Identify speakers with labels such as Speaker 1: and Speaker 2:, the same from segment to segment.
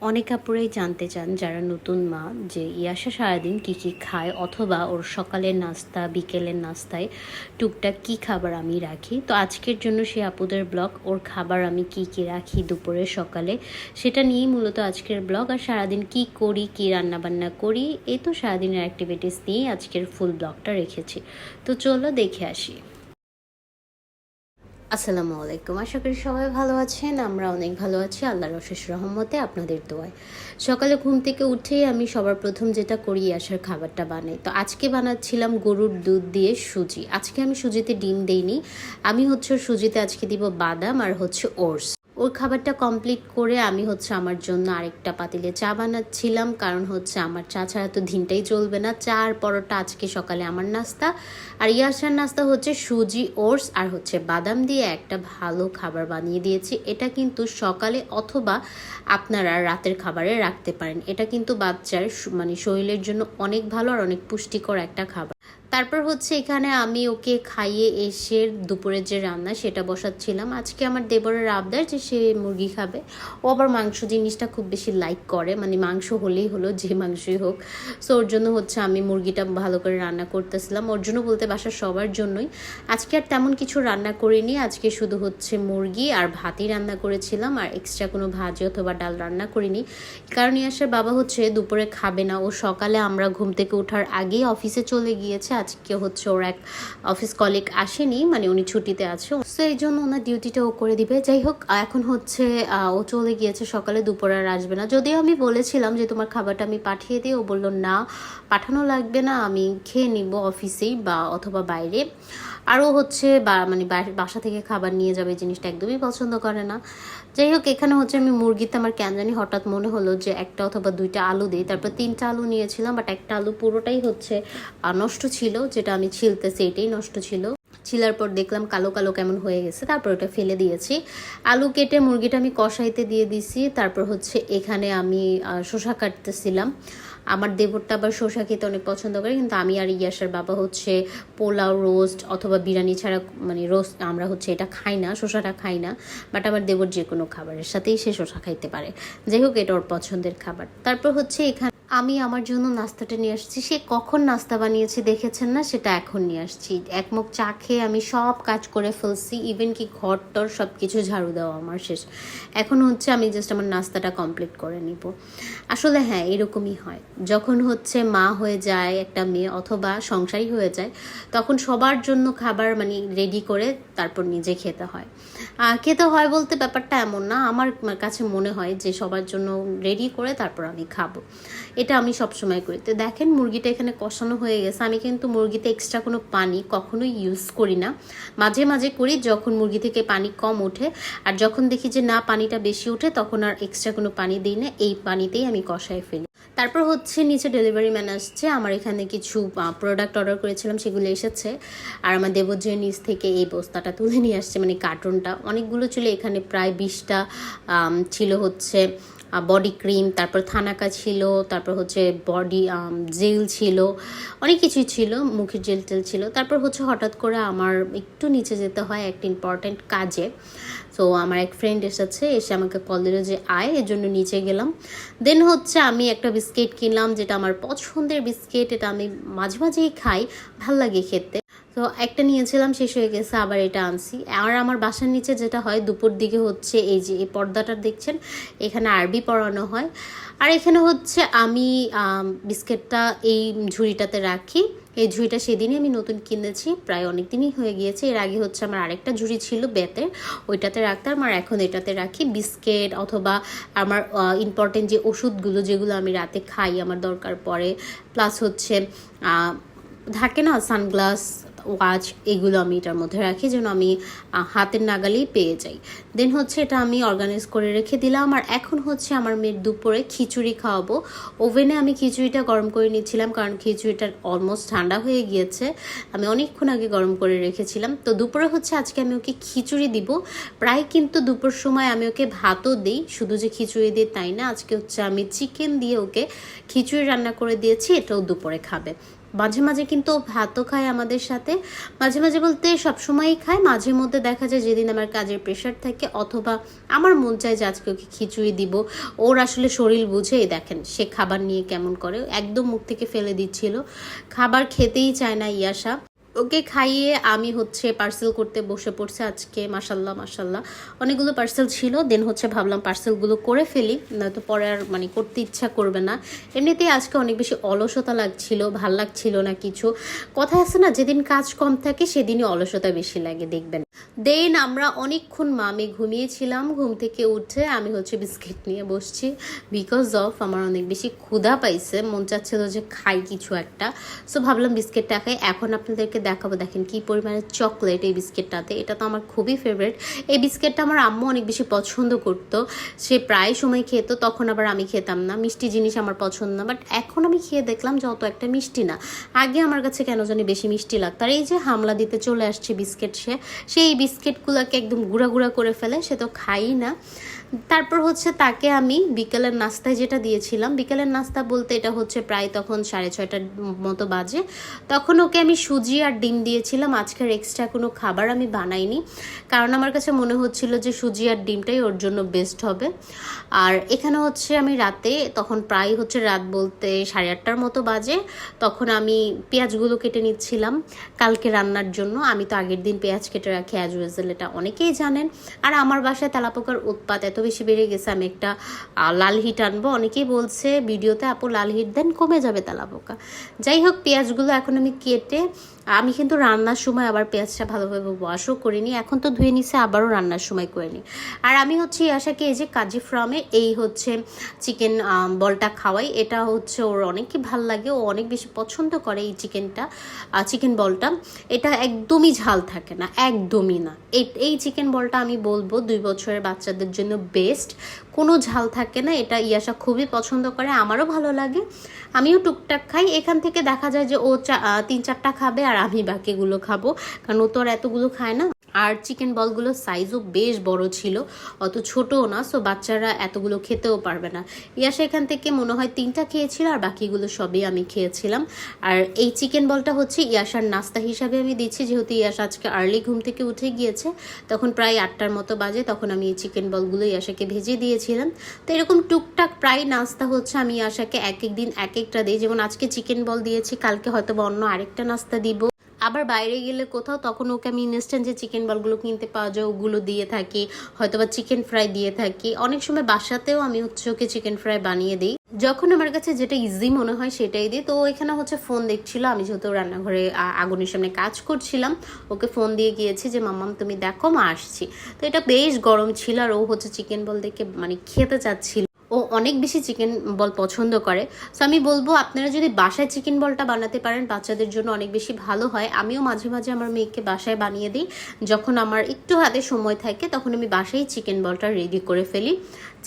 Speaker 1: অনেক আপুরাই জানতে চান যারা নতুন মা যে ইয়াসা সারাদিন কী কী খায় অথবা ওর সকালের নাস্তা, বিকেলের নাস্তায় টুকটাক কী খাবার আমি রাখি। তো আজকের জন্য সেই আপুদের ব্লগ, ওর খাবার আমি কি কি রাখি দুপুরে সকালে, সেটা নিয়েই মূলত আজকের ব্লগ। আর সারাদিন কি করি, কি রান্নাবান্না করি, এই তো সারাদিনের অ্যাক্টিভিটিস নিয়েই আজকের ফুল ব্লগটা রেখেছি। তো চলো দেখে আসি। আসসালামু আলাইকুম। আশা করি সবাই ভালো আছেন, আমরা অনেক ভালো আছি, আল্লাহর অশেষ রহমতে আপনাদের দোয়ায়। সকালে ঘুম থেকে উঠেই আমি সবার প্রথম যেটা করি, আসার খাবারটা বানাই। তো আজকে বানাচ্ছিলাম গরুর দুধ দিয়ে সুজি। আজকে আমি সুজিতে ডিম দেইনি, আমি হচ্ছে সুজিতে আজকে দিব বাদাম আর হচ্ছে ওটস। ওর খাবারটা কমপ্লিট করে আমি হচ্ছে আমার জন্য আরেকটা পাতিলে চা বানাচ্ছিলাম। কারণ হচ্ছে আমার চা ছাড়া তো দিনটাই চলবে না। চা আর পরোটা আজকে সকালে আমার নাস্তা। আর ইয়াসার নাস্তা হচ্ছে সুজি, ওটস আর হচ্ছে বাদাম দিয়ে একটা ভালো খাবার বানিয়ে দিয়েছি। এটা কিন্তু সকালে অথবা আপনারা রাতের খাবারে রাখতে পারেন। এটা কিন্তু বাচ্চার মানে শরীরের জন্য অনেক ভালো আর অনেক পুষ্টিকর একটা খাবার। তারপর হচ্ছে এখানে আমি ওকে খাইয়ে এসে দুপুরের যে রান্না সেটা বসাচ্ছিলাম। আজকে আমার দেবরের আবদার যে সে মুরগি খাবে। ও আবার মাংস জিনিসটা খুব বেশি লাইক করে। মানে মাংস হলেই হলো, যে মাংসই হোক। সো ওর জন্য হচ্ছে আমি মুরগিটা ভালো করে রান্না করতেছিলাম। ওর জন্য বলতে বাসার সবার জন্যই। আজকে আর তেমন কিছু রান্না করিনি। আজকে শুধু হচ্ছে মুরগি আর ভাতই রান্না করেছিলাম। আর এক্সট্রা কোনো ভাজি অথবা ডাল রান্না করিনি। কারণ ইয়াসের বাবা হচ্ছে দুপুরে খাবে না। ও সকালে আমরা ঘুম থেকে ওঠার আগেই অফিসে চলে গিয়েছে। আজকে হচ্ছে ওর এক অফিস কলিগ আসেনি মানে উনি ছুটিতে আছে। সো এই জন্য ওনার ডিউটিটা ও করে দিবে। যাই হোক এখন হচ্ছে ও চলে গিয়েছে সকালে, দুপুর আর আসবে না। যদিও আমি বলেছিলাম যে তোমার খাবারটা আমি পাঠিয়ে দিই, ও বলল, না, পাঠানো লাগবে না, আমি খেয়ে নিব অফিসেই বা, অথবা বাইরে। আরও হচ্ছে বা মানে বাসা থেকে খাবার নিয়ে যাবে, জিনিসটা একদমই পছন্দ করে না। যাই হোক, এখানে হচ্ছে আমি মুরগিতে আমার কেন জানি হঠাৎ মনে হলো যে একটা অথবা দুইটা আলু দিই। তারপর তিনটা আলু নিয়েছিলাম বাট একটা আলু পুরোটাই হচ্ছে নষ্ট ছিল, যেটা আমি ছিলতেছি এটাই নষ্ট ছিল। ছিলার পর দেখলাম কালো কালো কেমন হয়ে গেছে, তারপর ওটা ফেলে দিয়েছি। আলু কেটে মুরগিটা আমি কষাইতে দিয়ে দিছি, তারপর হচ্ছে এখানে আমি শসা কাটতেছিলাম। আমার দেবরটা আবার শসা খেতে অনেক পছন্দ করে, কিন্তু আমি আর ইয়াসার বাবা হচ্ছে পোলাও রোস্ট অথবা বিরিয়ানি ছাড়া মানে রোস্ট আমরা হচ্ছে এটা খাই না, শসাটা খাই না বাট আমার দেবর যে কোনো খাবারের সাথেই সে শসা খাইতে পারে। যাই হোক, এটা ওর পছন্দের খাবার। তারপর হচ্ছে এখানে আমি আমার জন্য নাস্তাটা নিয়ে আসছি। সে কখন নাস্তা বানিয়েছি দেখেছেন না? সেটা এখন নিয়ে আসছি। এক মুখ চা খেয়ে আমি সব কাজ করে ফেলছি ইভেন কি ঘর টর সব কিছু ঝাড়ু দেওয়া আমার শেষ। এখন হচ্ছে আমি জাস্ট আমার নাস্তাটা কমপ্লিট করে নিব। আসলে হ্যাঁ এরকমই হয়। যখন হচ্ছে মা হয়ে যায়, একটা মেয়ে অথবা সংসারী হয়ে যায়, তখন সবার জন্য খাবার মানে রেডি করে তারপর নিজে খেতে হয়। খেতে হয় বলতে ব্যাপারটা এমন না। আমার কাছে মনে হয় যে সবার জন্য রেডি করে তারপর আমি খাব। এটা আমি সবসময় করি। তো দেখেন মুরগিটা এখানে কষানো হয়ে গেছে। আমি কিন্তু মুরগিতে এক্সট্রা কোনো পানি কখনোই ইউজ করি না। মাঝে মাঝে করি যখন মুরগি থেকে পানি কম ওঠে। আর যখন দেখি যে না, পানিটা বেশি ওঠে, তখন আর এক্সট্রা কোনো পানি দিই না। এই পানিতেই আমি কষায় ফেলি। তারপর হচ্ছে নিচে ডেলিভারি ম্যান আসছে। আমার এখানে কিছু প্রোডাক্ট অর্ডার করেছিলাম, সেগুলো এসেছে। আর আমার দেবজ্জয়ের নিচ থেকে এই বস্তাটা তুলে নিয়ে আসছে মানে কার্টুনটা অনেকগুলো ছিল, এখানে প্রায় বিশটা ছিল হচ্ছে বডি ক্রিম তারপর থানাকা ছিল, তারপর হচ্ছে বডি জেল ছিল, অনেক কিছুই ছিল, মুখের জেল টেল ছিল। তারপর হচ্ছে হঠাৎ করে আমার একটু নিচে যেতে হয় একটা ইম্পর্ট্যান্ট কাজে। তো আমার এক ফ্রেন্ড এসেছে, এসে আমাকে কল দিল যে, আয়, এর জন্য নিচে গেলাম। দেন হচ্ছে আমি একটা বিস্কিট কিনলাম, যেটা আমার পছন্দের বিস্কিট এটা আমি মাঝে মাঝেই খাই, ভালো লাগে খেতে। তো একটা নিয়েছিলাম, শেষ হয়ে গেছে, আবার এটা আনছি। আর আমার বাসার নিচে যেটা হয়, দুপুর দিকে হচ্ছে এই যে, এই পর্দাটা দেখছেন, এখানে আরবি পড়ানো হয়। আর এখানে হচ্ছে আমি বিস্কিটটা এই ঝুড়িটাতে রাখি। এই ঝুড়িটা সেদিনই আমি নতুন কিনেছি, প্রায় অনেক দিনই হয়ে গিয়েছে। এর আগে হচ্ছে আমার আরেকটা ঝুড়ি ছিল বেতের ওইটাতে রাখতাম। আর এখন এটাতে রাখি বিস্কিট অথবা আমার ইম্পর্টেন্ট যে ওষুধগুলো যেগুলো আমি রাতে খাই, আমার দরকার পড়ে। প্লাস হচ্ছে থাকে না সানগ্লাস ওয়াচ এগুলো আমি এটার মধ্যে রাখি যেন আমি হাতের নাগালেই পেয়ে যাই। দেন হচ্ছে এটা আমি অর্গানাইজ করে রেখে দিলাম। আর এখন হচ্ছে আমার মেয়ের দুপুরে খিচুড়ি খাওয়াবো। ওভেনে আমি খিচুড়িটা গরম করে নিচ্ছিলাম কারণ খিচুড়িটা অলমোস্ট ঠান্ডা হয়ে গিয়েছে। আমি অনেকক্ষণ আগে গরম করে রেখেছিলাম। তো দুপুরে হচ্ছে আজকে আমি ওকে খিচুড়ি দিব। প্রায় কিন্তু দুপুর সময় আমি ওকে ভাতও দিই। শুধু যে খিচুড়ি দিই তাই না, আজকে হচ্ছে আমি চিকেন দিয়ে ওকে খিচুড়ি রান্না করে দিয়েছি, এটাও দুপুরে খাবে। মাঝে মাঝে কিন্তু ভাতও খায় আমাদের সাথে। মাঝে মাঝে বলতে সবসময়ই খায়। মাঝে মধ্যে দেখা যায় যেদিন আমার কাজের প্রেশার থাকে অথবা আমার মন চায় যে আজকে ওকে খিচুড়ি দিব। ওর আসলে শরীর বুঝেই দেখেন সে খাবার নিয়ে কেমন করে, একদম মুখ থেকে ফেলে দিচ্ছিল। খাবার খেতেই চায় না ইয়াসা। ওকে খাইয়ে আমি হচ্ছে পার্সেল করতে বসে পড়ছে আজকে মাসাল্লাহ মাসাল্লাহ অনেকগুলো পার্সেল ছিল দেন হচ্ছে ভাবলাম পার্সেলগুলো করে ফেলি। নয়তো পরে আর মানে করতে ইচ্ছা করবে না। এমনিতেই আজকে অনেক বেশি অলসতা লাগছিল, ভালো লাগছিল না কিছু। কথা আছে না, যেদিন কাজ কম থাকে, সেদিনই অলসতা বেশি লাগে, দেখবেন। দেন আমরা অনেকক্ষণ মামে ঘুমিয়েছিলাম, ঘুম থেকে উঠে আমি হচ্ছে বিস্কিট নিয়ে বসছি। বিকজ অফ আমার অনেক বেশি ক্ষুধা পাইছে, মন চাচ্ছিল যে খাই কিছু একটা। সো ভাবলাম বিস্কিটটা খাই। এখন আপনাদেরকে দেখাবো, দেখেন কি পরিমাণে চকলেট এই বিস্কিটটাতে এটা তো আমার খুবই ফেভারিট এই বিস্কিটটা আমার আম্মু অনেক বেশি পছন্দ করতো। সে প্রায় সময় খেত, তখন আবার আমি খেতাম না। মিষ্টি জিনিস আমার পছন্দ না বাট এখন আমি খেয়ে দেখলাম যে অত একটা মিষ্টি না। আগে আমার কাছে কেন জানি বেশি মিষ্টি লাগতো। আর এই যে হামলা দিতে চলে আসছে বিস্কিট সে সেই বিস্কিটগুলোকে একদম গুঁড়া গুঁড়া করে ফেলে, সে তো খাই না। তারপর হচ্ছে তাকে আমি বিকেলের নাস্তায় যেটা দিয়েছিলাম, বিকেলের নাস্তা বলতে এটা হচ্ছে প্রায় তখন সাড়ে ছয়টার মতো বাজে। তখন ওকে আমি সুজি আর ডিম দিয়েছিলাম, আজকের এক্সট্রা কোনো খাবার আমি বানাইনি। কারণ আমার কাছে মনে হচ্ছিল যে সুজি আর ডিমটাই ওর জন্য বেস্ট হবে। আর এখানে হচ্ছে আমি রাতে, তখন প্রায় হচ্ছে রাত বলতে সাড়ে আটটার মতো বাজে, তখন আমি পেঁয়াজগুলো কেটে নিচ্ছিলাম কালকে রান্নার জন্য। আমি তো আগের দিন পেঁয়াজ কেটে রাখি অ্যাজ ওয়েজেল এটা অনেকেই জানেন। আর আমার বাসায় তেলাপোকার উৎপাত এত বেশি বেড়ে গেছে, আমি একটা লাল হিট আনব। অনেকেই বলছে, ভিডিওতে আপু লাল হিট দেন, কমে যাবে তেলাপোকা। যাই হোক, পেঁয়াজগুলো এখন আমি কেটে আমি কিন্তু রান্নার সময় আবার পেঁয়াজটা ভালোভাবে ওয়াশও করিনি, এখন তো ধুয়ে নিছে, আবারও রান্নার সময় করে নিই আর আমি হচ্ছে আশাকে এই যে কাজী ফ্রামে এই হচ্ছে চিকেন বলটা খাওয়াই, এটা হচ্ছে ওর অনেকই ভালো লাগে, ও অনেক বেশি পছন্দ করে এই চিকেনটা চিকেন বলটা। এটা একদমই ঝাল থাকে না, একদমই না। এই- চিকেন বলটা আমি বলব দুই বছরের বাচ্চাদের জন্য বেস্ট কোনো ঝাল থাকে না, এটা ইয়াসা খুবই পছন্দ করে, আমারও ভালো লাগে। আমিও টুকটাক খাই, এখান থেকে দেখা যায় যে ও চা- তিন চারটা খাবে আর আমি বাকিগুলো খাব। কারণ ও তো আর এতগুলো খায় না। আর চিকেন বলগুলো সাইজও বেশ বড় ছিল, অত ছোটও না সো বাচ্চারা এতগুলো খেতেও পারবে না। ইয়াসা এখান থেকে মনে হয় তিনটা খেয়েছিল আর বাকিগুলো সবই আমি খেয়েছিলাম। আর এই চিকেন বলটা হচ্ছে ইয়াসার নাস্তা হিসাবে আমি দিচ্ছি, যেহেতু ইয়াসা আজকে আর্লি ঘুম থেকে উঠে গিয়েছে, তখন প্রায় আটটার মতো বাজে, তখন আমি এই চিকেন বলগুলো ইয়াসাকে ভেজে দিয়েছিলাম। তো এরকম টুকটাক প্রায় নাস্তা হচ্ছে, আমি ইয়াসাকে এক এক দিন এক একটা দিই। যেমন আজকে চিকেন বল দিয়েছি, কালকে হয়তো বা অন্য আরেকটা নাস্তা দিব। আবার বাইরে গেলে কোথাও তখন ওকে আমি ইনস্ট্যান্ট যে চিকেন বলগুলো কিনতে পাওয়া যায়, ওগুলো দিয়ে থাকি হয়তো বা চিকেন ফ্রাই দিয়ে থাকি। অনেক সময় বাসাতেও আমি হচ্ছে ওকে চিকেন ফ্রাই বানিয়ে দিই। যখন আমার কাছে যেটা ইজি মনে হয় সেটাই দিই। তো এখানে হচ্ছে ফোন দেখছিল, আমি যেহেতু রান্নাঘরে আগুনের সামনে কাজ করছিলাম, ওকে ফোন দিয়ে গিয়েছি যে মাম্মাম তুমি দেখো, মা আসছি। তো এটা বেশ গরম ছিল আর ও হচ্ছে চিকেন বল দেখে মানে খেতে চাচ্ছিল অনেক বেশি চিকেন বল পছন্দ করে। সো আমি বলব, আপনারা যদি বাসায় চিকেন বলটা বানাতে পারেন, বাচ্চাদের জন্য অনেক বেশি ভালো হয়। আমিও মাঝে মাঝে আমার মেয়েকে বাসায় বানিয়ে দিই। যখন আমার একটু হাতে সময় থাকে, তখন আমি বাসায় চিকেন বলটা রেডি করে ফেলি।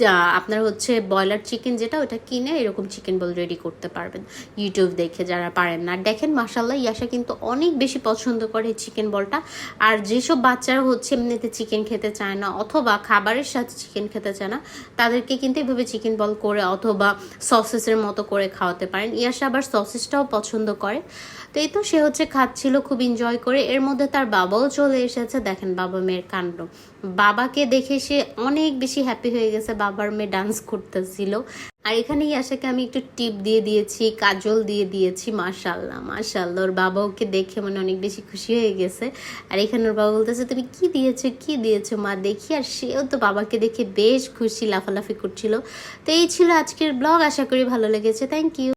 Speaker 1: যা আপনার হচ্ছে ব্রয়লার চিকেন যেটা, ওটা কিনে এরকম চিকেন বল রেডি করতে পারবেন। ইউটিউব দেখে যারা পারেন না। দেখেন মাসাল্লাহ ইয়াসা কিন্তু অনেক বেশি পছন্দ করে চিকেন বলটা আর যেসব বাচ্চারা হচ্ছে এমনিতে চিকেন খেতে চায় না, অথবা খাবারের সাথে চিকেন খেতে চায় না, তাদেরকে কিন্তু এভাবে চিকেন বল করে অথবা সসেসের মতো করে খাওয়াতে পারেন। ইয়াসা আবার সসেসটাও পছন্দ করে। তো এই তো সে হচ্ছে খাচ্ছিল, খুব এনজয় করে। এর মধ্যে তার বাবাও চলে এসেছে, দেখেন বাবা মেয়ের কাণ্ড। বাবাকে দেখে সে অনেক বেশি হ্যাপি হয়ে গেছে। বাবার মেয়ে ডান্স করতেছিল। আর এখানে ইয়াসাকে আমি একটু টিপ দিয়ে দিয়েছি, কাজল দিয়ে দিয়েছি মাশাল্লাহ মাশাল্লাহ ওর বাবা ওকে দেখে মানে অনেক বেশি খুশি হয়ে গেছে। আর এখানে ওর বাবা বলতেছে, তুমি কি দিয়েছ কি দিয়েছ মা? দেখি। আর সেও তো বাবাকে দেখে বেশ খুশি, লাফালাফি করছিল। তো এই ছিল আজকের ব্লগ আশা করি ভালো লেগেছে। Thank you